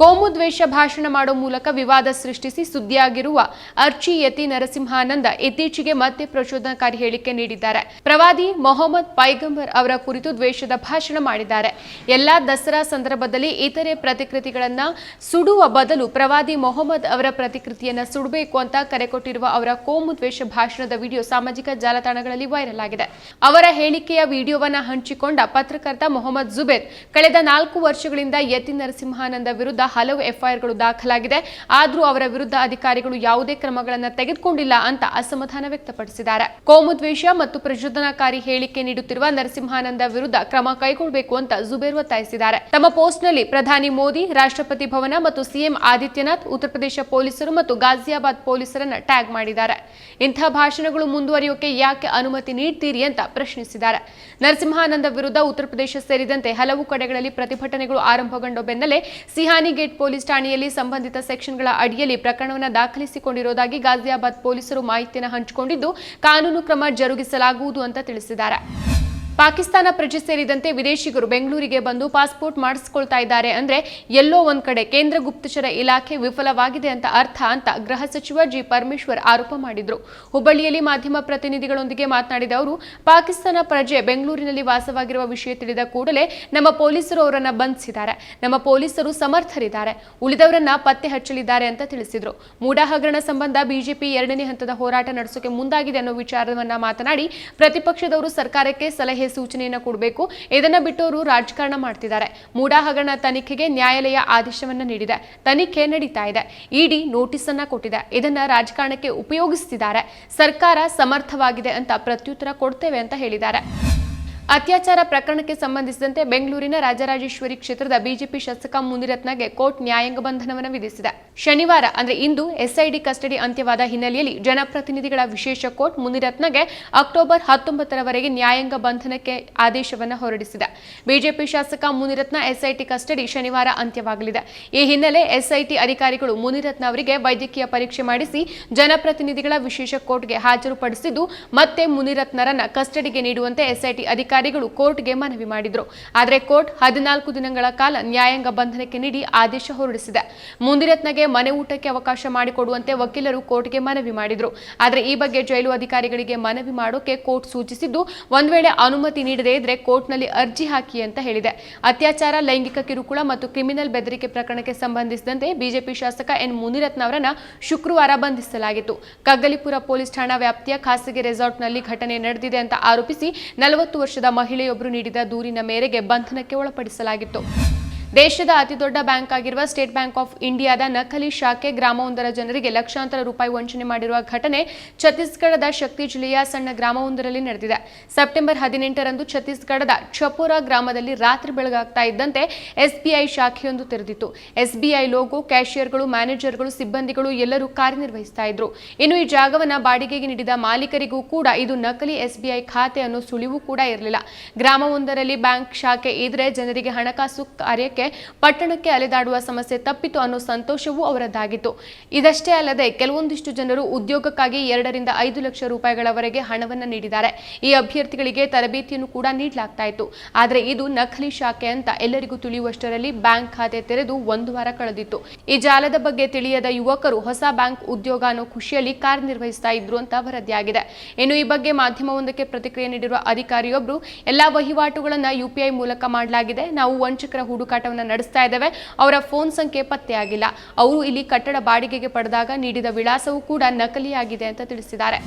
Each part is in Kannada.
ಕೋಮು ದ್ವೇಷ ಭಾಷಣ ಮಾಡೋ ಮೂಲಕ ವಿವಾದ ಸೃಷ್ಟಿಸಿ ಸುದ್ದಿಯಾಗಿರುವ ಅರ್ಚಿ ಯತಿ ನರಸಿಂಹಾನಂದ ಇತ್ತೀಚೆಗೆ ಮತ್ತೆ ಪ್ರಚೋದನಕಾರಿ ಹೇಳಿಕೆ ನೀಡಿದ್ದಾರೆ. ಪ್ರವಾದಿ ಮೊಹಮ್ಮದ್ ಪೈಗಂಬರ್ ಅವರ ಕುರಿತು ದ್ವೇಷದ ಭಾಷಣ ಮಾಡಿದ್ದಾರೆ. ಎಲ್ಲಾ ದಸರಾ ಸಂದರ್ಭದಲ್ಲಿ ಇತರೆ ಪ್ರತಿಕೃತಿಗಳನ್ನ ಸುಡುವ ಬದಲು ಪ್ರವಾದಿ ಮೊಹಮ್ಮದ್ ಅವರ ಪ್ರತಿಕೃತಿಯನ್ನ ಸುಡಬೇಕು ಅಂತ ಕರೆ ಕೊಟ್ಟಿರುವ ಅವರ ಕೋಮು ದ್ವೇಷ ಭಾಷಣದ ವಿಡಿಯೋ ಸಾಮಾಜಿಕ ಜಾಲತಾಣಗಳಲ್ಲಿ ವೈರಲ್ ಆಗಿದೆ. ಅವರ ಹೇಳಿಕೆಯ ವಿಡಿಯೋವನ್ನ ಹಂಚಿಕೊಂಡ ಪತ್ರಕರ್ತ ಮೊಹಮ್ಮದ್ ಜುಬೇರ್, ಕಳೆದ ನಾಲ್ಕು ವರ್ಷಗಳಿಂದ ಯತಿ ನರಸಿಂಹಾನಂದ ವಿರುದ್ಧ ಹಲವು ಎಫ್ಐಆರ್ಗಳು ದಾಖಲಾಗಿದೆ. ಆದರೂ ಅವರ ವಿರುದ್ಧ ಅಧಿಕಾರಿಗಳು ಯಾವುದೇ ಕ್ರಮಗಳನ್ನು ತೆಗೆದುಕೊಂಡಿಲ್ಲ ಅಂತ ಅಸಮಾಧಾನ ವ್ಯಕ್ತಪಡಿಸಿದ್ದಾರೆ. ಕೋಮುದ್ವೇಷ ಮತ್ತು ಪ್ರಚೋದನಾಕಾರಿ ಹೇಳಿಕೆ ನೀಡುತ್ತಿರುವ ನರಸಿಂಹಾನಂದ ವಿರುದ್ಧ ಕ್ರಮ ಕೈಗೊಳ್ಳಬೇಕು ಅಂತ ಜುಬೇರ್ ಒತ್ತಾಯಿಸಿದ್ದಾರೆ. ತಮ್ಮ ಪೋಸ್ಟ್ನಲ್ಲಿ ಪ್ರಧಾನಿ ಮೋದಿ, ರಾಷ್ಟ್ರಪತಿ ಭವನ ಮತ್ತು ಸಿಎಂ ಆದಿತ್ಯನಾಥ್, ಉತ್ತರ ಪ್ರದೇಶ ಪೊಲೀಸರು ಮತ್ತು ಗಾಜಿಯಾಬಾದ್ ಪೊಲೀಸರನ್ನ ಟ್ಯಾಗ್ ಮಾಡಿದ್ದಾರೆ. ಇಂತಹ ಭಾಷಣಗಳು ಮುಂದುವರಿಯೋಕೆ ಯಾಕೆ ಅನುಮತಿ ನೀಡ್ತೀರಿ ಅಂತ ಪ್ರಶ್ನಿಸಿದ್ದಾರೆ. ನರಸಿಂಹಾನಂದ ವಿರುದ್ಧ ಉತ್ತರ ಪ್ರದೇಶ ಸೇರಿದಂತೆ ಹಲವು ಕಡೆಗಳಲ್ಲಿ ಪ್ರತಿಭಟನೆಗಳು ಆರಂಭಗೊಂಡ ಬೆನ್ನಲ್ಲೇ ಸಿಹಾನಿ ಗೇಟ್ ಪೊಲೀಸ್ ಠಾಣೆಯಲ್ಲಿ ಸಂಬಂಧಿತ ಸೆಕ್ಷನ್ಗಳ ಅಡಿಯಲ್ಲಿ ಪ್ರಕರಣವನ್ನು ದಾಖಲಿಸಿಕೊಂಡಿರುವುದಾಗಿ ಗಾಜಿಯಾಬಾದ್ ಪೊಲೀಸರು ಮಾಹಿತಿಯನ್ನು ಹಂಚಿಕೊಂಡಿದ್ದು, ಕಾನೂನು ಕ್ರಮ ಜರುಗಿಸಲಾಗುವುದು ಅಂತ ತಿಳಿಸಿದ್ದಾರೆ. ಪಾಕಿಸ್ತಾನ ಪ್ರಜೆ ಸೇರಿದಂತೆ ವಿದೇಶಿಗರು ಬೆಂಗಳೂರಿಗೆ ಬಂದು ಪಾಸ್ಪೋರ್ಟ್ ಮಾಡಿಸ್ಕೊಳ್ತಾ ಇದ್ದಾರೆ ಅಂದ್ರೆ ಎಲ್ಲೋ ಒಂದ್ ಕಡೆ ಕೇಂದ್ರ ಗುಪ್ತಚರ ಇಲಾಖೆ ವಿಫಲವಾಗಿದೆ ಅಂತ ಅರ್ಥ ಅಂತ ಗೃಹ ಸಚಿವ ಜಿ ಪರಮೇಶ್ವರ್ ಆರೋಪ ಮಾಡಿದ್ರು. ಹುಬ್ಬಳ್ಳಿಯಲ್ಲಿ ಮಾಧ್ಯಮ ಪ್ರತಿನಿಧಿಗಳೊಂದಿಗೆ ಮಾತನಾಡಿದ ಅವರು, ಪಾಕಿಸ್ತಾನ ಪ್ರಜೆ ಬೆಂಗಳೂರಿನಲ್ಲಿ ವಾಸವಾಗಿರುವ ವಿಷಯ ತಿಳಿದ ಕೂಡಲೇ ನಮ್ಮ ಪೊಲೀಸರು ಅವರನ್ನ ಬಂಧಿಸಿದ್ದಾರೆ. ನಮ್ಮ ಪೊಲೀಸರು ಸಮರ್ಥರಿದ್ದಾರೆ. ಉಳಿದವರನ್ನ ಪತ್ತೆ ಹಚ್ಚಲಿದ್ದಾರೆ ಅಂತ ತಿಳಿಸಿದ್ರು. ಮೂಡಾ ಹಗರಣ ಸಂಬಂಧ ಬಿಜೆಪಿ ಎರಡನೇ ಹಂತದ ಹೋರಾಟ ನಡೆಸೋಕೆ ಮುಂದಾಗಿದೆ ಅನ್ನೋ ವಿಚಾರವನ್ನ ಮಾತನಾಡಿ, ಪ್ರತಿಪಕ್ಷದವರು ಸರ್ಕಾರಕ್ಕೆ ಸಲಹೆ ಸೂಚನೆಯನ್ನ ಕೊಡಬೇಕು. ಇದನ್ನ ಬಿಟ್ಟವರು ರಾಜಕಾರಣ ಮಾಡ್ತಿದ್ದಾರೆ. ಮೂಡಾ ಹಗರಣ ತನಿಖೆಗೆ ನ್ಯಾಯಾಲಯ ಆದೇಶವನ್ನ ನೀಡಿದೆ. ತನಿಖೆ ನಡೀತಾ ಇದೆ. ಇಡಿ ನೋಟಿಸ್ ಅನ್ನ ಕೊಟ್ಟಿದೆ. ಇದನ್ನ ರಾಜಕಾರಣಕ್ಕೆ ಉಪಯೋಗಿಸುತ್ತಿದ್ದಾರೆ ಸರ್ಕಾರ ಸಮರ್ಥವಾಗಿದೆ ಅಂತ ಪ್ರತ್ಯುತ್ತರ ಕೊಡ್ತೇವೆ ಅಂತ ಹೇಳಿದ್ದಾರೆ. ಅತ್ಯಾಚಾರ ಪ್ರಕರಣಕ್ಕೆ ಸಂಬಂಧಿಸಿದಂತೆ ಬೆಂಗಳೂರಿನ ರಾಜರಾಜೇಶ್ವರಿ ಕ್ಷೇತ್ರದ ಬಿಜೆಪಿ ಶಾಸಕ ಮುನಿರತ್ನಗೆ ಕೋರ್ಟ್ ನ್ಯಾಯಾಂಗ ಬಂಧನವನ್ನು ವಿಧಿಸಿದೆ. ಶನಿವಾರ, ಅಂದರೆ ಇಂದು ಎಸ್ಐಡಿ ಕಸ್ಟಡಿ ಅಂತ್ಯವಾದ ಹಿನ್ನೆಲೆಯಲ್ಲಿ ಜನಪ್ರತಿನಿಧಿಗಳ ವಿಶೇಷ ಕೋರ್ಟ್ ಮುನಿರತ್ನಗೆ ಅಕ್ಟೋಬರ್ ಹತ್ತೊಂಬತ್ತರವರೆಗೆ ನ್ಯಾಯಾಂಗ ಬಂಧನಕ್ಕೆ ಆದೇಶವನ್ನು ಹೊರಡಿಸಿದೆ. ಬಿಜೆಪಿ ಶಾಸಕ ಮುನಿರತ್ನ ಎಸ್ಐಟಿ ಕಸ್ಟಡಿ ಶನಿವಾರ ಅಂತ್ಯವಾಗಲಿದೆ. ಈ ಹಿನ್ನೆಲೆ ಎಸ್ಐಟಿ ಅಧಿಕಾರಿಗಳು ಮುನಿರತ್ನ ಅವರಿಗೆ ವೈದ್ಯಕೀಯ ಪರೀಕ್ಷೆ ಮಾಡಿಸಿ ಜನಪ್ರತಿನಿಧಿಗಳ ವಿಶೇಷ ಕೋರ್ಟ್ಗೆ ಹಾಜರುಪಡಿಸಿದ್ದು, ಮತ್ತೆ ಮುನಿರತ್ನರನ್ನ ಕಸ್ಟಡಿಗೆ ನೀಡುವಂತೆ ಎಸ್ಐಟಿ ಅಧಿಕಾರಿಗಳು ಕೋರ್ಟ್ಗೆ ಮನವಿ ಮಾಡಿದರು. ಆದರೆ ಕೋರ್ಟ್ ಹದಿನಾಲ್ಕು ದಿನಗಳ ಕಾಲ ನ್ಯಾಯಾಂಗ ಬಂಧನಕ್ಕೆ ನೀಡಿ ಆದೇಶ ಹೊರಡಿಸಿದೆ. ಮುನಿರತ್ನಗೆ ಮನೆ ಊಟಕ್ಕೆ ಅವಕಾಶ ಮಾಡಿಕೊಡುವಂತೆ ವಕೀಲರು ಕೋರ್ಟ್ಗೆ ಮನವಿ ಮಾಡಿದ್ರು. ಆದರೆ ಈ ಬಗ್ಗೆ ಜೈಲು ಅಧಿಕಾರಿಗಳಿಗೆ ಮನವಿ ಮಾಡೋಕೆ ಕೋರ್ಟ್ ಸೂಚಿಸಿದ್ದು, ಒಂದ್ ವೇಳೆ ಅನುಮತಿ ನೀಡದೇ ಇದ್ರೆ ಕೋರ್ಟ್ನಲ್ಲಿ ಅರ್ಜಿ ಹಾಕಿ ಅಂತ ಹೇಳಿದೆ. ಅತ್ಯಾಚಾರ, ಲೈಂಗಿಕ ಕಿರುಕುಳ ಮತ್ತು ಕ್ರಿಮಿನಲ್ ಬೆದರಿಕೆ ಪ್ರಕರಣಕ್ಕೆ ಸಂಬಂಧಿಸಿದಂತೆ ಬಿಜೆಪಿ ಶಾಸಕ ಎನ್. ಮುನಿರತ್ನ ಅವರನ್ನ ಶುಕ್ರವಾರ ಬಂಧಿಸಲಾಗಿತ್ತು. ಕಗ್ಗಲಿಪುರ ಪೊಲೀಸ್ ಠಾಣಾ ವ್ಯಾಪ್ತಿಯ ಖಾಸಗಿ ರೆಸಾರ್ಟ್ನಲ್ಲಿ ಘಟನೆ ನಡೆದಿದೆ ಅಂತ ಆರೋಪಿಸಿ ನಲವತ್ತು ವರ್ಷದ ಮಹಿಳೆಯೊಬ್ಬರು ನೀಡಿದ ದೂರಿನ ಮೇರೆಗೆ ಬಂಧನಕ್ಕೆ ಒಳಪಡಿಸಲಾಗಿತ್ತು. ದೇಶದ ಅತಿದೊಡ್ಡ ಬ್ಯಾಂಕ್ ಆಗಿರುವ ಸ್ಟೇಟ್ ಬ್ಯಾಂಕ್ ಆಫ್ ಇಂಡಿಯಾದ ನಕಲಿ ಶಾಖೆ ಗ್ರಾಮವೊಂದರ ಜನರಿಗೆ ಲಕ್ಷಾಂತರ ರೂಪಾಯಿ ವಂಚನೆ ಮಾಡಿರುವ ಘಟನೆ ಛತ್ತೀಸ್ಗಢದ ಶಕ್ತಿ ಜಿಲ್ಲೆಯ ಸಣ್ಣ ಗ್ರಾಮವೊಂದರಲ್ಲಿ ನಡೆದಿದೆ. ಸೆಪ್ಟೆಂಬರ್ ಹದಿನೆಂಟರಂದು ಛತ್ತೀಸ್ಗಢದ ಛಪೋರಾ ಗ್ರಾಮದಲ್ಲಿ ರಾತ್ರಿ ಬೆಳಗಾಗ್ತಾ ಇದ್ದಂತೆ ಎಸ್ಬಿಐ ಶಾಖೆಯೊಂದು ತೆರೆದಿತ್ತು. ಎಸ್ಬಿಐ ಲೋಗೋ, ಕ್ಯಾಶಿಯರ್ಗಳು, ಮ್ಯಾನೇಜರ್ಗಳು, ಸಿಬ್ಬಂದಿಗಳು ಎಲ್ಲರೂ ಕಾರ್ಯನಿರ್ವಹಿಸ್ತಾ ಇದ್ರು. ಇನ್ನು ಈ ಜಾಗವನ್ನು ಬಾಡಿಗೆಗೆ ನೀಡಿದ ಮಾಲೀಕರಿಗೂ ಕೂಡ ಇದು ನಕಲಿ ಎಸ್ಬಿಐ ಖಾತೆ ಅನ್ನೋ ಸುಳಿವು ಕೂಡ ಇರಲಿಲ್ಲ. ಗ್ರಾಮವೊಂದರಲ್ಲಿ ಬ್ಯಾಂಕ್ ಶಾಖೆ ಇದ್ರೆ ಜನರಿಗೆ ಹಣಕಾಸು ಕಾರ್ಯಕ್ಕೆ ಪಟ್ಟಣಕ್ಕೆ ಅಲೆದಾಡುವ ಸಮಸ್ಯೆ ತಪ್ಪಿತು ಅನ್ನೋ ಸಂತೋಷವೂ ಅವರದ್ದಾಗಿತ್ತು. ಇದಷ್ಟೇ ಅಲ್ಲದೆ ಕೆಲವೊಂದಿಷ್ಟು ಜನರು ಉದ್ಯೋಗಕ್ಕಾಗಿ ಎರಡರಿಂದ ಐದು ಲಕ್ಷ ರೂಪಾಯಿಗಳವರೆಗೆ ಹಣವನ್ನು ನೀಡಿದ್ದಾರೆ. ಈ ಅಭ್ಯರ್ಥಿಗಳಿಗೆ ತರಬೇತಿಯನ್ನು ಕೂಡ ನೀಡಲಾಗ್ತಾ ಇತ್ತು. ಆದರೆ ಇದು ನಕಲಿ ಶಾಖೆ ಅಂತ ಎಲ್ಲರಿಗೂ ತಿಳಿಯುವಷ್ಟರಲ್ಲಿ ಬ್ಯಾಂಕ್ ಖಾತೆ ತೆರೆದು ಒಂದು ವಾರ ಕಳೆದಿತ್ತು. ಈ ಜಾಲದ ಬಗ್ಗೆ ತಿಳಿಯದ ಯುವಕರು ಹೊಸ ಬ್ಯಾಂಕ್ ಉದ್ಯೋಗ ಅನ್ನೋ ಖುಷಿಯಲ್ಲಿ ಕಾರ್ಯನಿರ್ವಹಿಸ್ತಾ ಇದ್ರು ಅಂತ ವರದಿಯಾಗಿದೆ. ಇನ್ನು ಈ ಬಗ್ಗೆ ಮಾಧ್ಯಮವೊಂದಕ್ಕೆ ಪ್ರತಿಕ್ರಿಯೆ ನೀಡಿರುವ ಅಧಿಕಾರಿಯೊಬ್ಬರು ಎಲ್ಲಾ ವಹಿವಾಟುಗಳನ್ನು ಯುಪಿಐ ಮೂಲಕ ಮಾಡಲಾಗಿದೆ. ನಾವು ವಂಚಕರ ಹುಡುಕಾಟವನ್ನು ನಡೆಸ್ತಾ ಇದ್ದೇವೆ. ಅವರ ಫೋನ್ ಸಂಖ್ಯೆ ಪತ್ತೆಯಾಗಿಲ್ಲ ಅವರು ಇಲ್ಲಿ ಕಟ್ಟಡ ಬಾಡಿಗೆಗೆ ಪಡೆದಾಗ ನೀಡಿದ ವಿಳಾಸವೂ ಕೂಡ ನಕಲಿಯಾಗಿದೆ ಅಂತ ತಿಳಿಸಿದ್ದಾರೆ.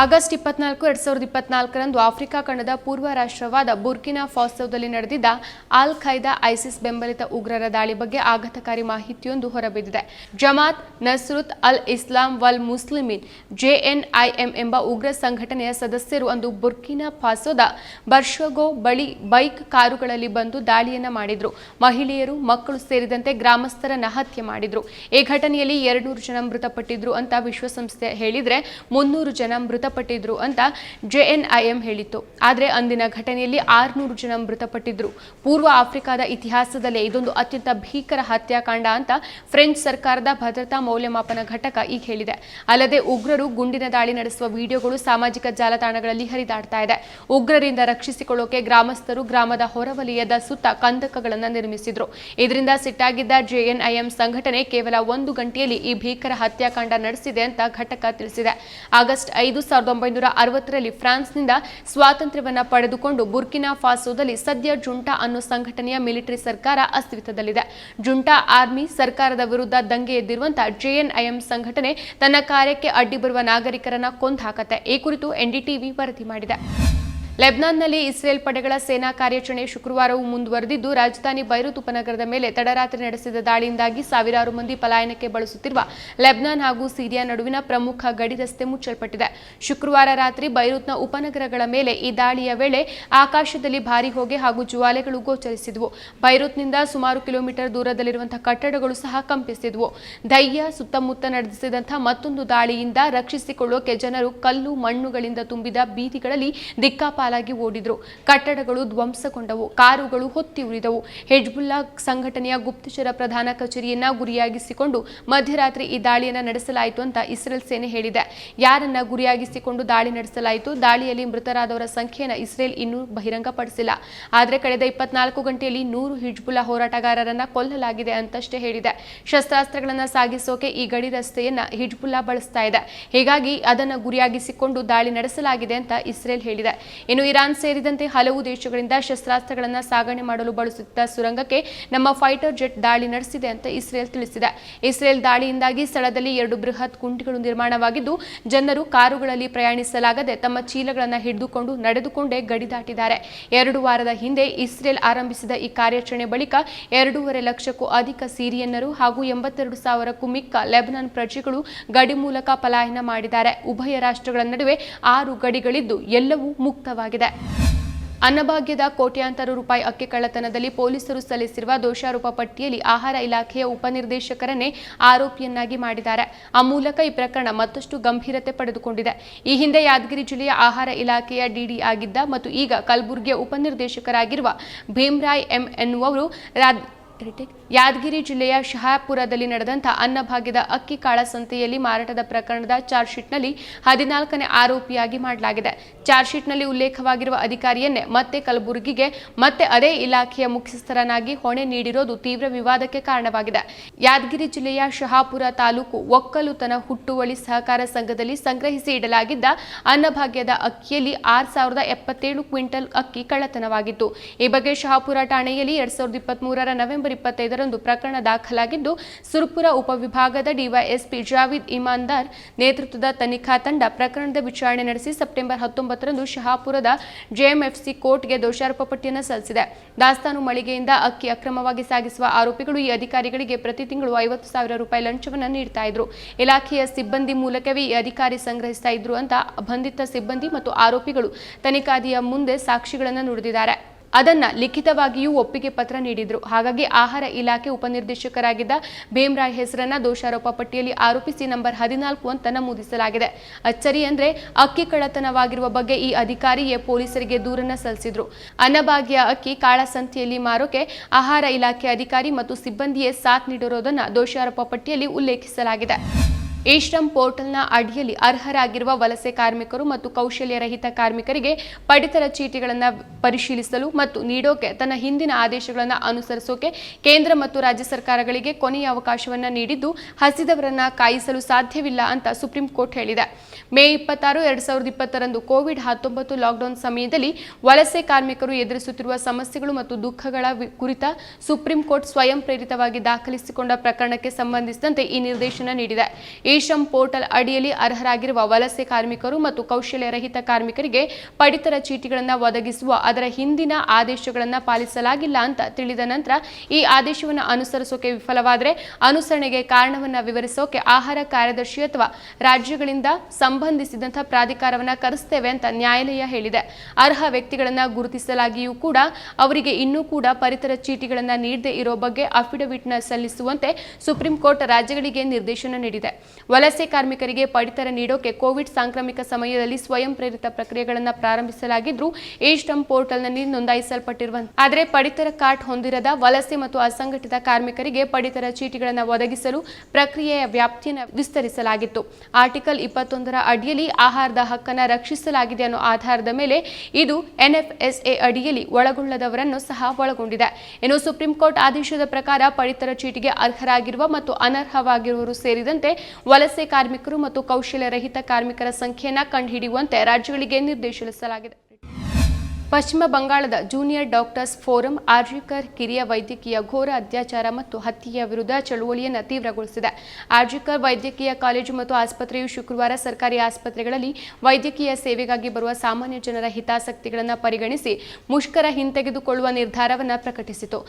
ಆಗಸ್ಟ್ ಇಪ್ಪತ್ನಾಲ್ಕು, ಎರಡ್ ಸಾವಿರದ ಇಪ್ಪತ್ನಾಲ್ಕರಂದು ಆಫ್ರಿಕಾ ಖಂಡದ ಪೂರ್ವ ರಾಷ್ಟ್ರವಾದ ಬುರ್ಕಿನಾ ಫಾಸೋದಲ್ಲಿ ನಡೆದಿದ್ದ ಆಲ್ ಖೈದಾ ಐಸಿಸ್ ಬೆಂಬಲಿತ ಉಗ್ರರ ದಾಳಿ ಬಗ್ಗೆ ಆಘಾತಕಾರಿ ಮಾಹಿತಿಯೊಂದು ಹೊರಬಿದ್ದಿದೆ. ಜಮಾತ್ ನಸ್ರುತ್ ಅಲ್ ಇಸ್ಲಾಂ ವಲ್ ಮುಸ್ಲಿಮಿನ್ ಜೆಎನ್ಐಎಂ ಎಂಬ ಉಗ್ರ ಸಂಘಟನೆಯ ಸದಸ್ಯರು ಅಂದು ಬುರ್ಕಿನಾ ಫಾಸೋದ ಬರ್ಷಗೋ ಬಳಿ ಬೈಕ್ ಕಾರುಗಳಲ್ಲಿ ಬಂದು ದಾಳಿಯನ್ನ ಮಾಡಿದ್ರು. ಮಹಿಳೆಯರು, ಮಕ್ಕಳು ಸೇರಿದಂತೆ ಗ್ರಾಮಸ್ಥರನ್ನು ಹತ್ಯೆ ಮಾಡಿದ್ರು. ಈ ಘಟನೆಯಲ್ಲಿ ಎರಡ್ನೂರು ಜನ ಮೃತಪಟ್ಟಿದ್ರು ಅಂತ ವಿಶ್ವಸಂಸ್ಥೆ ಹೇಳಿದ್ರೆ ಮುನ್ನೂರು ಜನ ಮೃತ ಮೃತಪಟ್ಟಿದ್ರು ಅಂತ ಜೆಎನ್ಐಎಂ ಹೇಳಿತ್ತು. ಆದರೆ ಅಂದಿನ ಘಟನೆಯಲ್ಲಿ ಆರುನೂರು ಜನ ಮೃತಪಟ್ಟಿದ್ರು. ಪೂರ್ವ ಆಫ್ರಿಕಾದ ಇತಿಹಾಸದಲ್ಲೇ ಇದೊಂದು ಅತ್ಯಂತ ಭೀಕರ ಹತ್ಯಾಕಾಂಡ ಅಂತ ಫ್ರೆಂಚ್ ಸರ್ಕಾರದ ಭದ್ರತಾ ಮೌಲ್ಯಮಾಪನ ಘಟಕ ಈಗ ಹೇಳಿದೆ. ಅಲ್ಲದೆ ಉಗ್ರರು ಗುಂಡಿನ ದಾಳಿ ನಡೆಸುವ ವಿಡಿಯೋಗಳು ಸಾಮಾಜಿಕ ಜಾಲತಾಣಗಳಲ್ಲಿ ಹರಿದಾಡ್ತಾ ಇದೆ. ಉಗ್ರರಿಂದ ರಕ್ಷಿಸಿಕೊಳ್ಳೋಕೆ ಗ್ರಾಮಸ್ಥರು ಗ್ರಾಮದ ಹೊರವಲಯದ ಸುತ್ತ ಕಂದಕಗಳನ್ನು ನಿರ್ಮಿಸಿದ್ರು. ಇದರಿಂದ ಸಿಟ್ಟಾಗಿದ್ದ ಜೆಎನ್ಐಎಂ ಸಂಘಟನೆ ಕೇವಲ ಒಂದು ಗಂಟೆಯಲ್ಲಿ ಈ ಭೀಕರ ಹತ್ಯಾಕಾಂಡ ನಡೆಸಿದೆ ಅಂತ ಘಟಕ ತಿಳಿಸಿದೆ. ಆಗಸ್ಟ್ ಐದು ಸಾವಿರದ ಒಂಬೈನೂರ ಅರವತ್ತರಲ್ಲಿ ಫ್ರಾನ್ಸ್ನಿಂದ ಸ್ವಾತಂತ್ರ್ಯವನ್ನ ಪಡೆದುಕೊಂಡು ಬುರ್ಕಿನಾ ಫಾಸೋದಲ್ಲಿ ಸದ್ಯ ಜುಂಟಾ ಅನ್ನೋ ಸಂಘಟನೆಯ ಮಿಲಿಟರಿ ಸರ್ಕಾರ ಅಸ್ತಿತ್ವದಲ್ಲಿದೆ. ಜುಂಟಾ ಆರ್ಮಿ ಸರ್ಕಾರದ ವಿರುದ್ಧ ದಂಗೆ ಎದ್ದಿರುವಂತಹ ಜೆಎನ್ಐಎಂ ಸಂಘಟನೆ ತನ್ನ ಕಾರ್ಯಕ್ಕೆ ಅಡ್ಡಿ ಬರುವ ನಾಗರಿಕರನ್ನ ಕೊಂದು ಹಾಕತ್ತೆ. ಈ ಕುರಿತು ಎನ್ಡಿಟಿವಿ ವರದಿ ಮಾಡಿದೆ. ಲೆಬ್ನಾನ್ನಲ್ಲಿ ಇಸ್ರೇಲ್ ಪಡೆಗಳ ಸೇನಾ ಕಾರ್ಯಾಚರಣೆ ಶುಕ್ರವಾರವೂ ಮುಂದುವರೆದಿದ್ದು, ರಾಜಧಾನಿ ಬೈರುತ್ ಉಪನಗರದ ಮೇಲೆ ತಡರಾತ್ರಿ ನಡೆಸಿದ ದಾಳಿಯಿಂದಾಗಿ ಸಾವಿರಾರು ಮಂದಿ ಪಲಾಯನಕ್ಕೆ ಬಳಸುತ್ತಿರುವ ಲೆಬ್ನಾನ್ ಹಾಗೂ ಸಿರಿಯಾ ನಡುವಿನ ಪ್ರಮುಖ ಗಡಿ ರಸ್ತೆ ಮುಚ್ಚಲ್ಪಟ್ಟಿದೆ. ಶುಕ್ರವಾರ ರಾತ್ರಿ ಬೈರುತ್ನ ಉಪನಗರಗಳ ಮೇಲೆ ಈ ದಾಳಿಯ ವೇಳೆ ಆಕಾಶದಲ್ಲಿ ಭಾರಿ ಹೊಗೆ ಹಾಗೂ ಜ್ವಾಲೆಗಳು ಗೋಚರಿಸಿದವು. ಬೈರುತ್ನಿಂದ ಸುಮಾರು ಕಿಲೋಮೀಟರ್ ದೂರದಲ್ಲಿರುವಂತಹ ಕಟ್ಟಡಗಳು ಸಹ ಕಂಪಿಸಿದವು. ದಯ್ಯ ಸುತ್ತಮುತ್ತ ನಡೆಸಿದಂತಹ ಮತ್ತೊಂದು ದಾಳಿಯಿಂದ ರಕ್ಷಿಸಿಕೊಳ್ಳೋಕೆ ಜನರು ಕಲ್ಲು ಮಣ್ಣುಗಳಿಂದ ತುಂಬಿದ ಬೀದಿಗಳಲ್ಲಿ ದಿಕ್ಕಾಪಾಲಾಗಿ ಓಡಿದ್ರು. ಕಟ್ಟಡಗಳು ಧ್ವಂಸಗೊಂಡವು. ಕಾರುಗಳು ಹೊತ್ತಿ ಉರಿದವು. ಹೆಜ್ಬುಲ್ಲಾ ಸಂಘಟನೆಯ ಗುಪ್ತಚರ ಪ್ರಧಾನ ಕಚೇರಿಯನ್ನ ಗುರಿಯಾಗಿಸಿಕೊಂಡು ಮಧ್ಯರಾತ್ರಿ ಈ ದಾಳಿಯನ್ನ ನಡೆಸಲಾಯಿತು ಅಂತ ಇಸ್ರೇಲ್ ಸೇನೆ ಹೇಳಿದೆ. ಯಾರನ್ನ ಗುರಿಯಾಗಿಸಿಕೊಂಡು ದಾಳಿ ನಡೆಸಲಾಯಿತು? ದಾಳಿಯಲ್ಲಿ ಮೃತರಾದವರ ಸಂಖ್ಯೆಯನ್ನು ಇಸ್ರೇಲ್ ಇನ್ನೂ ಬಹಿರಂಗಪಡಿಸಿಲ್ಲ. ಆದರೆ ಕಳೆದ ಇಪ್ಪತ್ನಾಲ್ಕು ಗಂಟೆಯಲ್ಲಿ ನೂರು ಹಿಜ್ಬುಲ್ಲಾ ಹೋರಾಟಗಾರರನ್ನ ಕೊಲ್ಲಲಾಗಿದೆ ಅಂತಷ್ಟೇ ಹೇಳಿದೆ. ಶಸ್ತ್ರಾಸ್ತ್ರಗಳನ್ನ ಸಾಗಿಸೋಕೆ ಈ ಗಡಿ ರಸ್ತೆಯನ್ನ ಹಿಜ್ಬುಲ್ಲಾ ಬಳಸ್ತಾ ಇದೆ. ಹೀಗಾಗಿ ಅದನ್ನು ಗುರಿಯಾಗಿಸಿಕೊಂಡು ದಾಳಿ ನಡೆಸಲಾಗಿದೆ ಅಂತ ಇಸ್ರೇಲ್ ಹೇಳಿದೆ. ಇನ್ನು ಇರಾನ್ ಸೇರಿದಂತೆ ಹಲವು ದೇಶಗಳಿಂದ ಶಸ್ತ್ರಾಸ್ತ್ರಗಳನ್ನು ಸಾಗಣೆ ಮಾಡಲು ಬಳಸುತ್ತಿದ್ದ ಸುರಂಗಕ್ಕೆ ನಮ್ಮ ಫೈಟರ್ ಜೆಟ್ ದಾಳಿ ನಡೆಸಿದೆ ಅಂತ ಇಸ್ರೇಲ್ ತಿಳಿಸಿದೆ. ಇಸ್ರೇಲ್ ದಾಳಿಯಿಂದಾಗಿ ಸ್ಥಳದಲ್ಲಿ ಎರಡು ಬೃಹತ್ ಕುಂಟಿಗಳು ನಿರ್ಮಾಣವಾಗಿದ್ದು, ಜನರು ಕಾರುಗಳಲ್ಲಿ ಪ್ರಯಾಣಿಸಲಾಗದೆ ತಮ್ಮ ಚೀಲಗಳನ್ನು ಹಿಡಿದುಕೊಂಡು ನಡೆದುಕೊಂಡೇ ಗಡಿ ದಾಟಿದ್ದಾರೆ. ಎರಡು ವಾರದ ಹಿಂದೆ ಇಸ್ರೇಲ್ ಆರಂಭಿಸಿದ ಈ ಕಾರ್ಯಾಚರಣೆ ಬಳಿಕ ಎರಡೂವರೆ ಲಕ್ಷಕ್ಕೂ ಅಧಿಕ ಸಿರಿಯನ್ನರು ಹಾಗೂ ಎಂಬತ್ತೆರಡು ಸಾವಿರಕ್ಕೂ ಮಿಕ್ಕ ಲೆಬನಾನ್ ಪ್ರಜೆಗಳು ಗಡಿ ಮೂಲಕ ಪಲಾಯನ ಮಾಡಿದ್ದಾರೆ. ಉಭಯ ರಾಷ್ಟ್ರಗಳ ನಡುವೆ ಆರು ಗಡಿಗಳಿದ್ದು ಎಲ್ಲವೂ ಮುಕ್ತವಾಗಿದೆ ಅನ್ನಭಾಗ್ಯದ ಕೋಟ್ಯಾಂತರ ರೂಪಾಯಿ ಅಕ್ಕಿ ಕಳ್ಳತನದಲ್ಲಿ ಪೊಲೀಸರು ಸಲ್ಲಿಸಿರುವ ದೋಷಾರೋಪ ಪಟ್ಟಿಯಲ್ಲಿ ಆಹಾರ ಇಲಾಖೆಯ ಉಪನಿರ್ದೇಶಕರನ್ನೇ ಆರೋಪಿಯನ್ನಾಗಿ ಮಾಡಿದ್ದಾರೆ. ಆ ಮೂಲಕ ಈ ಪ್ರಕರಣ ಮತ್ತಷ್ಟು ಗಂಭೀರತೆ ಪಡೆದುಕೊಂಡಿದೆ. ಈ ಹಿಂದೆ ಯಾದಗಿರಿ ಜಿಲ್ಲೆಯ ಆಹಾರ ಇಲಾಖೆಯ ಡಿಡಿ ಆಗಿದ್ದ ಮತ್ತು ಈಗ ಕಲಬುರಗಿಯ ಉಪನಿರ್ದೇಶಕರಾಗಿರುವ ಭೀಮ್ರಾಯ್ ಎಂ ಎನ್ನುವರು ಯಾದಗಿರಿ ಜಿಲ್ಲೆಯ ಶಹಾಪುರದಲ್ಲಿ ನಡೆದಂತಹ ಅನ್ನಭಾಗ್ಯದ ಅಕ್ಕಿ ಕಾಳಸಂತೆಯಲ್ಲಿ ಮಾರಾಟದ ಪ್ರಕರಣದ ಚಾರ್ಜ್ ಶೀಟ್ನಲ್ಲಿ ಹದಿನಾಲ್ಕನೇ ಆರೋಪಿಯಾಗಿ ಮಾಡಲಾಗಿದೆ. ಚಾರ್ಜ್ ಶೀಟ್ನಲ್ಲಿ ಉಲ್ಲೇಖವಾಗಿರುವ ಅಧಿಕಾರಿಯನ್ನೇ ಮತ್ತೆ ಕಲಬುರಗಿಗೆ, ಮತ್ತೆ ಅದೇ ಇಲಾಖೆಯ ಮುಖ್ಯಸ್ಥರನ್ನಾಗಿ ಹೊಣೆ ನೀಡಿರೋದು ತೀವ್ರ ವಿವಾದಕ್ಕೆ ಕಾರಣವಾಗಿದೆ. ಯಾದಗಿರಿ ಜಿಲ್ಲೆಯ ಶಹಾಪುರ ತಾಲೂಕು ಒಕ್ಕಲುತನ ಹುಟ್ಟುವಳಿ ಸಹಕಾರ ಸಂಘದಲ್ಲಿ ಸಂಗ್ರಹಿಸಿ ಇಡಲಾಗಿದ್ದ ಅನ್ನಭಾಗ್ಯದ ಅಕ್ಕಿಯಲ್ಲಿ ಆರ್ ಸಾವಿರದ ಎಪ್ಪತ್ತೇಳು ಕ್ವಿಂಟಲ್ ಅಕ್ಕಿ ಕಳ್ಳತನವಾಗಿತ್ತು. ಈ ಬಗ್ಗೆ ಶಹಾಪುರ ಠಾಣೆಯಲ್ಲಿ ಎರಡ್ ಸಾವಿರದ ಇಪ್ಪತ್ಮೂರರ ನವೆಂಬರ್ ಇಪ್ಪತ್ತೈದರಂದು ಪ್ರಕರಣ ದಾಖಲಾಗಿದ್ದು, ಸುರ್ಪುರ ಉಪವಿಭಾಗದ ಡಿವೈಎಸ್ಪಿ ಜಾವಿದ್ ಇಮಾನ್ದಾರ್ ನೇತೃತ್ವದ ತನಿಖಾ ತಂಡ ಪ್ರಕರಣದ ವಿಚಾರಣೆ ನಡೆಸಿ ಸೆಪ್ಟೆಂಬರ್ ಹತ್ತೊಂಬತ್ತರಂದು ಶಹಾಪುರದ ಜೆಎಂಎಫ್ಸಿ ಕೋರ್ಟ್ಗೆ ದೋಷಾರೋಪ ಪಟ್ಟಿಯನ್ನು ಸಲ್ಲಿಸಿದೆ. ದಾಸ್ತಾನು ಮಳಿಗೆಯಿಂದ ಅಕ್ಕಿ ಅಕ್ರಮವಾಗಿ ಸಾಗಿಸುವ ಆರೋಪಿಗಳು ಈ ಅಧಿಕಾರಿಗಳಿಗೆ ಪ್ರತಿ ತಿಂಗಳು ಐವತ್ತು ಸಾವಿರ ರೂಪಾಯಿ ಲಂಚವನ್ನು ನೀಡ್ತಾ ಇದ್ರು. ಇಲಾಖೆಯ ಸಿಬ್ಬಂದಿ ಮೂಲಕವೇ ಈ ಅಧಿಕಾರಿ ಸಂಗ್ರಹಿಸ್ತಾ ಇದ್ರು ಅಂತ ಬಂಧಿತ ಸಿಬ್ಬಂದಿ ಮತ್ತು ಆರೋಪಿಗಳು ತನಿಖಾದಿಯ ಮುಂದೆ ಸಾಕ್ಷಿಗಳನ್ನು ನುಡಿದಿದ್ದಾರೆ. ಅದನ್ನ ಲಿಖಿತವಾಗಿಯೂ ಒಪ್ಪಿಗೆ ಪತ್ರ ನೀಡಿದ್ರು. ಹಾಗಾಗಿ ಆಹಾರ ಇಲಾಖೆ ಉಪನಿರ್ದೇಶಕರಾಗಿದ್ದ ಭೀಮ್ರಾಯ್ ಹೆಸರನ್ನ ದೋಷಾರೋಪ ಪಟ್ಟಿಯಲ್ಲಿ ಆರೋಪಿಸಿ ನಂಬರ್ ಹದಿನಾಲ್ಕು ಅಂತ ನಮೂದಿಸಲಾಗಿದೆ. ಅಚ್ಚರಿ ಅಂದ್ರೆ ಅಕ್ಕಿ ಕಳ್ಳತನವಾಗಿರುವ ಬಗ್ಗೆ ಈ ಅಧಿಕಾರಿಯೇ ಪೊಲೀಸರಿಗೆ ದೂರನ್ನ ಸಲ್ಲಿಸಿದ್ರು. ಅನ್ನಭಾಗ್ಯ ಅಕ್ಕಿ ಕಾಳಸಂತೆಯಲ್ಲಿ ಮಾರೋಕೆ ಆಹಾರ ಇಲಾಖೆ ಅಧಿಕಾರಿ ಮತ್ತು ಸಿಬ್ಬಂದಿಯೇ ಸಾಥ್ ನೀಡಿರೋದನ್ನ ದೋಷಾರೋಪ ಪಟ್ಟಿಯಲ್ಲಿ ಉಲ್ಲೇಖಿಸಲಾಗಿದೆ. ಈ ಶ್ರಮ್ ಪೋರ್ಟಲ್ನ ಅಡಿಯಲ್ಲಿ ಅರ್ಹರಾಗಿರುವ ವಲಸೆ ಕಾರ್ಮಿಕರು ಮತ್ತು ಕೌಶಲ್ಯರಹಿತ ಕಾರ್ಮಿಕರಿಗೆ ಪಡಿತರ ಚೀಟಿಗಳನ್ನು ಪರಿಶೀಲಿಸಲು ಮತ್ತು ನೀಡೋಕೆ ತನ್ನ ಹಿಂದಿನ ಆದೇಶಗಳನ್ನು ಅನುಸರಿಸೋಕೆ ಕೇಂದ್ರ ಮತ್ತು ರಾಜ್ಯ ಸರ್ಕಾರಗಳಿಗೆ ಕೊನೆಯ ಅವಕಾಶವನ್ನು ನೀಡಿದ್ದು, ಹಸಿದವರನ್ನ ಕಾಯಿಸಲು ಸಾಧ್ಯವಿಲ್ಲ ಅಂತ ಸುಪ್ರೀಂ ಕೋರ್ಟ್ ಹೇಳಿದೆ. ಮೇ ಇಪ್ಪತ್ತಾರು, ಎರಡು ಸಾವಿರದ ಇಪ್ಪತ್ತರಂದು ಕೋವಿಡ್ ಹತ್ತೊಂಬತ್ತು ಲಾಕ್ಡೌನ್ ಸಮಯದಲ್ಲಿ ವಲಸೆ ಕಾರ್ಮಿಕರು ಎದುರಿಸುತ್ತಿರುವ ಸಮಸ್ಯೆಗಳು ಮತ್ತು ದುಃಖಗಳ ಕುರಿತ ಸುಪ್ರೀಂ ಕೋರ್ಟ್ ಸ್ವಯಂ ಪ್ರೇರಿತವಾಗಿ ದಾಖಲಿಸಿಕೊಂಡ ಪ್ರಕರಣಕ್ಕೆ ಸಂಬಂಧಿಸಿದಂತೆ ಈ ನಿರ್ದೇಶನ ನೀಡಿದೆ. ಶ್ರಮ್ ಪೋರ್ಟಲ್ ಅಡಿಯಲ್ಲಿ ಅರ್ಹರಾಗಿರುವ ವಲಸೆ ಕಾರ್ಮಿಕರು ಮತ್ತು ಕೌಶಲ್ಯರಹಿತ ಕಾರ್ಮಿಕರಿಗೆ ಪಡಿತರ ಚೀಟಿಗಳನ್ನು ಒದಗಿಸುವ ಅದರ ಹಿಂದಿನ ಆದೇಶಗಳನ್ನು ಪಾಲಿಸಲಾಗಿಲ್ಲ ಅಂತ ತಿಳಿದ ನಂತರ ಈ ಆದೇಶವನ್ನು ಅನುಸರಿಸೋಕೆ ವಿಫಲವಾದರೆ ಅನುಸರಣೆಗೆ ಕಾರಣವನ್ನು ವಿವರಿಸೋಕೆ ಆಹಾರ ಕಾರ್ಯದರ್ಶಿ ಅಥವಾ ರಾಜ್ಯಗಳಿಂದ ಸಂಬಂಧಿಸಿದಂಥ ಪ್ರಾಧಿಕಾರವನ್ನು ಕರೆಸ್ತೇವೆ ಅಂತ ನ್ಯಾಯಾಲಯ ಹೇಳಿದೆ. ಅರ್ಹ ವ್ಯಕ್ತಿಗಳನ್ನು ಗುರುತಿಸಲಾಗಿಯೂ ಕೂಡ ಅವರಿಗೆ ಇನ್ನೂ ಕೂಡ ಪರಿತರ ಚೀಟಿಗಳನ್ನು ನೀಡದೇ ಇರೋ ಬಗ್ಗೆ ಅಫಿಡವಿಟ್ನ ಸಲ್ಲಿಸುವಂತೆ ಸುಪ್ರೀಂ ಕೋರ್ಟ್ ರಾಜ್ಯಗಳಿಗೆ ನಿರ್ದೇಶನ ನೀಡಿದೆ. ವಲಸೆ ಕಾರ್ಮಿಕರಿಗೆ ಪಡಿತರ ನೀಡೋಕೆ ಕೋವಿಡ್ ಸಾಂಕ್ರಾಮಿಕ ಸಮಯದಲ್ಲಿ ಸ್ವಯಂ ಪ್ರೇರಿತ ಪ್ರಕ್ರಿಯೆಗಳನ್ನು ಪ್ರಾರಂಭಿಸಲಾಗಿದ್ದು ಈ ಸ್ಟಂ ಪೋರ್ಟಲ್ನಲ್ಲಿ ನೋಂದಾಯಿಸಲ್ಪಟ್ಟಿರುವ ಆದರೆ ಪಡಿತರ ಕಾರ್ಡ್ ಹೊಂದಿರದ ವಲಸೆ ಮತ್ತು ಅಸಂಘಟಿತ ಕಾರ್ಮಿಕರಿಗೆ ಪಡಿತರ ಚೀಟಿಗಳನ್ನು ಒದಗಿಸಲು ಪ್ರಕ್ರಿಯೆಯ ವ್ಯಾಪ್ತಿಯನ್ನು ವಿಸ್ತರಿಸಲಾಗಿತ್ತು. ಆರ್ಟಿಕಲ್ ಇಪ್ಪತ್ತೊಂದರ ಅಡಿಯಲ್ಲಿ ಆಹಾರದ ಹಕ್ಕನ್ನು ರಕ್ಷಿಸಲಾಗಿದೆ ಅನ್ನೋ ಆಧಾರದ ಮೇಲೆ ಇದು ಎನ್ಎಫ್ಎಸ್ಎ ಅಡಿಯಲ್ಲಿ ಒಳಗೊಳ್ಳದವರನ್ನು ಸಹ ಒಳಗೊಂಡಿದೆ. ಇನ್ನು ಸುಪ್ರೀಂ ಕೋರ್ಟ್ ಆದೇಶದ ಪ್ರಕಾರ ಪಡಿತರ ಚೀಟಿಗೆ ಅರ್ಹರಾಗಿರುವ ಮತ್ತು ಅನರ್ಹವಾಗಿರುವವರು ಸೇರಿದಂತೆ ಕಾರ್ಮಿಕರು ಮತ್ತು ಕೌಶಲ್ಯರಹಿತ ಕಾರ್ಮಿಕರ ಸಂಖ್ಯೆಯನ್ನು ಕಂಡುಹಿಡಿಯುವಂತೆ ರಾಜ್ಯಗಳಿಗೆ ನಿರ್ದೇಶಿಸಲಾಗಿದೆ. ಪಶ್ಚಿಮ ಬಂಗಾಳದ ಜೂನಿಯರ್ ಡಾಕ್ಟರ್ಸ್ ಫೋರಂ ಆರ್ಜಿಕರ್ ಕಿರಿಯ ವೈದ್ಯಕೀಯ ಘೋರ ಅತ್ಯಾಚಾರ ಮತ್ತು ಹತ್ಯೆಯ ವಿರುದ್ಧ ಚಳುವಳಿಯನ್ನು ತೀವ್ರಗೊಳಿಸಿದೆ. ಆರ್ಜಿಕರ್ ವೈದ್ಯಕೀಯ ಕಾಲೇಜು ಮತ್ತು ಆಸ್ಪತ್ರೆಯು ಶುಕ್ರವಾರ ಸರ್ಕಾರಿ ಆಸ್ಪತ್ರೆಗಳಲ್ಲಿ ವೈದ್ಯಕೀಯ ಸೇವೆಗಾಗಿ ಬರುವ ಸಾಮಾನ್ಯ ಜನರ ಹಿತಾಸಕ್ತಿಗಳನ್ನು ಪರಿಗಣಿಸಿ ಮುಷ್ಕರ ಹಿಂತೆಗೆದುಕೊಳ್ಳುವ ನಿರ್ಧಾರವನ್ನು ಪ್ರಕಟಿಸಿತು.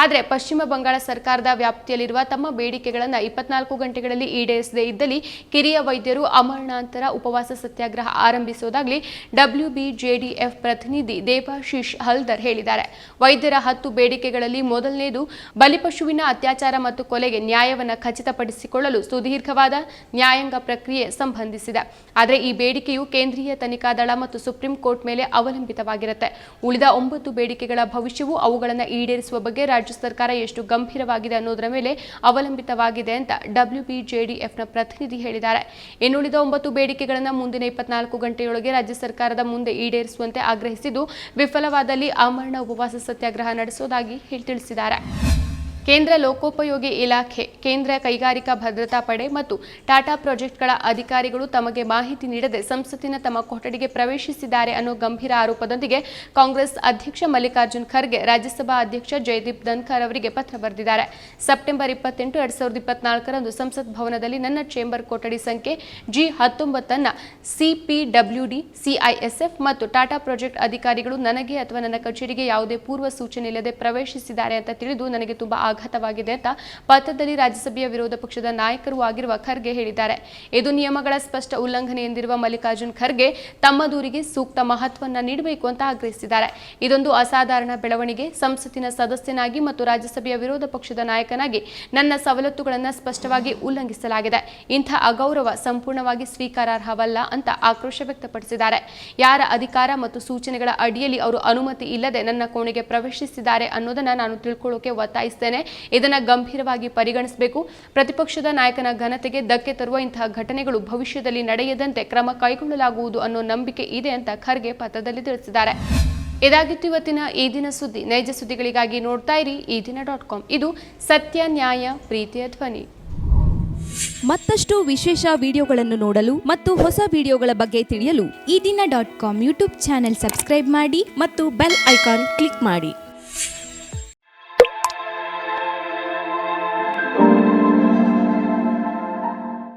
ಆದರೆ ಪಶ್ಚಿಮ ಬಂಗಾಳ ಸರ್ಕಾರದ ವ್ಯಾಪ್ತಿಯಲ್ಲಿರುವ ತಮ್ಮ ಬೇಡಿಕೆಗಳನ್ನು ಇಪ್ಪತ್ನಾಲ್ಕು ಗಂಟೆಗಳಲ್ಲಿ ಈಡೇರಿಸದೇ ಇದ್ದಲ್ಲಿ ಕಿರಿಯ ವೈದ್ಯರು ಅಮರಣಾಂತರ ಉಪವಾಸ ಸತ್ಯಾಗ್ರಹ ಆರಂಭಿಸುವುದಾಗಲಿ ಡಬ್ಲ್ಯೂಬಿಜೆಡಿಎಫ್ ಪ್ರತಿನಿಧಿ ದೇವಾಶಿಶ್ ಹಲ್ದರ್ ಹೇಳಿದ್ದಾರೆ. ವೈದ್ಯರ ಹತ್ತು ಬೇಡಿಕೆಗಳಲ್ಲಿ ಮೊದಲನೇದು, ಬಲಿಪಶುವಿನ ಅತ್ಯಾಚಾರ ಮತ್ತು ಕೊಲೆಗೆ ನ್ಯಾಯವನ್ನು ಖಚಿತಪಡಿಸಿಕೊಳ್ಳಲು ಸುದೀರ್ಘವಾದ ನ್ಯಾಯಾಂಗ ಪ್ರಕ್ರಿಯೆ ಸಂಬಂಧಿಸಿದೆ. ಆದರೆ ಈ ಬೇಡಿಕೆಯು ಕೇಂದ್ರೀಯ ತನಿಖಾ ದಳ ಮತ್ತು ಸುಪ್ರೀಂ ಕೋರ್ಟ್ ಮೇಲೆ ಅವಲಂಬಿತವಾಗಿರುತ್ತೆ. ಉಳಿದ ಒಂಬತ್ತು ಬೇಡಿಕೆಗಳ ಭವಿಷ್ಯವು ಅವುಗಳನ್ನು ಈಡೇರಿಸುವ ಬಗ್ಗೆ ರಾಜ್ಯ ಸರ್ಕಾರ ಎಷ್ಟು ಗಂಭೀರವಾಗಿದೆ ಅನ್ನೋದರ ಮೇಲೆ ಅವಲಂಬಿತವಾಗಿದೆ ಅಂತ ಡಬ್ಲ್ಯೂಬಿಜೆಡಿಎಫ್ನ ಪ್ರತಿನಿಧಿ ಹೇಳಿದ್ದಾರೆ. ಇನ್ನುಳಿದ ಒಂಬತ್ತು ಬೇಡಿಕೆಗಳನ್ನು ಮುಂದಿನ ಇಪ್ಪತ್ನಾಲ್ಕು ಗಂಟೆಯೊಳಗೆ ರಾಜ್ಯ ಸರ್ಕಾರದ ಮುಂದೆ ಈಡೇರಿಸುವಂತೆ ಆಗ್ರಹಿಸಿದ್ದು ವಿಫಲವಾದಲ್ಲಿ ಆಮರಣ ಉಪವಾಸ ಸತ್ಯಾಗ್ರಹ ನಡೆಸುವುದಾಗಿ ಹೇಳಿ ತಿಳಿಸಿದ್ದಾರೆ. ಕೇಂದ್ರ ಲೋಕೋಪಯೋಗಿ ಇಲಾಖೆ, ಕೇಂದ್ರ ಕೈಗಾರಿಕಾ ಭದ್ರತಾ ಪಡೆ ಮತ್ತು ಟಾಟಾ ಪ್ರಾಜೆಕ್ಟ್ಗಳ ಅಧಿಕಾರಿಗಳು ತಮಗೆ ಮಾಹಿತಿ ನೀಡದೆ ಸಂಸತ್ತಿನ ತಮ್ಮ ಕೊಠಡಿಗೆ ಪ್ರವೇಶಿಸಿದ್ದಾರೆ ಅನ್ನೋ ಗಂಭೀರ ಆರೋಪದೊಂದಿಗೆ ಕಾಂಗ್ರೆಸ್ ಅಧ್ಯಕ್ಷ ಮಲ್ಲಿಕಾರ್ಜುನ್ ಖರ್ಗೆ ರಾಜ್ಯಸಭಾ ಅಧ್ಯಕ್ಷ ಜಯದೀಪ್ ಧನ್ಖರ್ ಅವರಿಗೆ ಪತ್ರ ಬರೆದಿದ್ದಾರೆ. ಸೆಪ್ಟೆಂಬರ್ ಇಪ್ಪತ್ತೆಂಟು, ಎರಡ್ ಸಾವಿರದ ಇಪ್ಪತ್ನಾಲ್ಕರಂದು ಸಂಸತ್ ಭವನದಲ್ಲಿ ನನ್ನ ಚೇಂಬರ್ ಕೊಠಡಿ ಸಂಖ್ಯೆ ಜಿ ಹತ್ತೊಂಬತ್ತನ್ನ ಸಿಪಿಡಬ್ಲ್ಯೂಡಿ ಸಿಐಎಸ್ಎಫ್ ಮತ್ತು ಟಾಟಾ ಪ್ರಾಜೆಕ್ಟ್ ಅಧಿಕಾರಿಗಳು ನನಗೆ ಅಥವಾ ನನ್ನ ಕಚೇರಿಗೆ ಯಾವುದೇ ಪೂರ್ವ ಸೂಚನೆ ಇಲ್ಲದೆ ಪ್ರವೇಶಿಸಿದ್ದಾರೆ ಅಂತ ತಿಳಿದು ನನಗೆ ತುಂಬಾ ಆಘಾತವಾಗಿದೆ ಅಂತ ಪತ್ರದಲ್ಲಿ ರಾಜ್ಯಸಭೆಯ ವಿರೋಧ ಪಕ್ಷದ ನಾಯಕರೂ ಆಗಿರುವ ಖರ್ಗೆ ಹೇಳಿದ್ದಾರೆ. ಇದು ನಿಯಮಗಳ ಸ್ಪಷ್ಟ ಉಲ್ಲಂಘನೆ ಎಂದಿರುವ ಮಲ್ಲಿಕಾರ್ಜುನ್ ಖರ್ಗೆ ತಮ್ಮ ದೂರಿಗೆ ಸೂಕ್ತ ಮಹತ್ವವನ್ನು ನೀಡಬೇಕು ಅಂತ ಆಗ್ರಹಿಸಿದ್ದಾರೆ. ಇದೊಂದು ಅಸಾಧಾರಣ ಬೆಳವಣಿಗೆ, ಸಂಸತ್ತಿನ ಸದಸ್ಯನಾಗಿ ಮತ್ತು ರಾಜ್ಯಸಭೆಯ ವಿರೋಧ ಪಕ್ಷದ ನಾಯಕನಾಗಿ ನನ್ನ ಸವಲತ್ತುಗಳನ್ನು ಸ್ಪಷ್ಟವಾಗಿ ಉಲ್ಲಂಘಿಸಲಾಗಿದೆ. ಇಂಥ ಅಗೌರವ ಸಂಪೂರ್ಣವಾಗಿ ಸ್ವೀಕಾರಾರ್ಹವಲ್ಲ ಅಂತ ಆಕ್ರೋಶ ವ್ಯಕ್ತಪಡಿಸಿದ್ದಾರೆ. ಯಾರ ಅಧಿಕಾರ ಮತ್ತು ಸೂಚನೆಗಳ ಅಡಿಯಲ್ಲಿ ಅವರು ಅನುಮತಿ ಇಲ್ಲದೆ ನನ್ನ ಕೋಣೆಗೆ ಪ್ರವೇಶಿಸಿದ್ದಾರೆ ಅನ್ನೋದನ್ನ ನಾನು ತಿಳ್ಕೊಳ್ಳೋಕೆ ಒತ್ತಾಯಿಸ್ತೇನೆ. ಇದನ್ನ ಗಂಭೀರವಾಗಿ ಪರಿಗಣಿಸಬೇಕು. ಪ್ರತಿಪಕ್ಷದ ನಾಯಕನ ಘನತೆಗೆ ಧಕ್ಕೆ ತರುವ ಇಂತಹ ಘಟನೆಗಳು ಭವಿಷ್ಯದಲ್ಲಿ ನಡೆಯದಂತೆ ಕ್ರಮ ಕೈಗೊಳ್ಳಲಾಗುವುದು ಅನ್ನೋ ನಂಬಿಕೆ ಇದೆ ಅಂತ ಖರ್ಗೆ ಪತ್ರದಲ್ಲಿ ತಿಳಿಸಿದ್ದಾರೆ. ಇದಾಗಿತ್ತು ಇವತ್ತಿನ ಈ ದಿನ ಸುದ್ದಿ. ನೈಜ ಸುದ್ದಿಗಳಿಗಾಗಿ ನೋಡ್ತಾ ಇರಿ ಈ ದಿನ ಡಾಟ್ ಕಾಮ್. ಇದು ಸತ್ಯ, ನ್ಯಾಯ ಪ್ರೀತಿಯ ಧ್ವನಿ ಮತ್ತಷ್ಟು ವಿಶೇಷ ವಿಡಿಯೋಗಳನ್ನು ನೋಡಲು ಮತ್ತು ಹೊಸ ವಿಡಿಯೋಗಳ ಬಗ್ಗೆ ತಿಳಿಯಲು Ee Dina dot com YouTube channel subscribe ಮಾಡಿ ಮತ್ತು ಬೆಲ್ ಐಕಾನ್ ಕ್ಲಿಕ್ ಮಾಡಿ.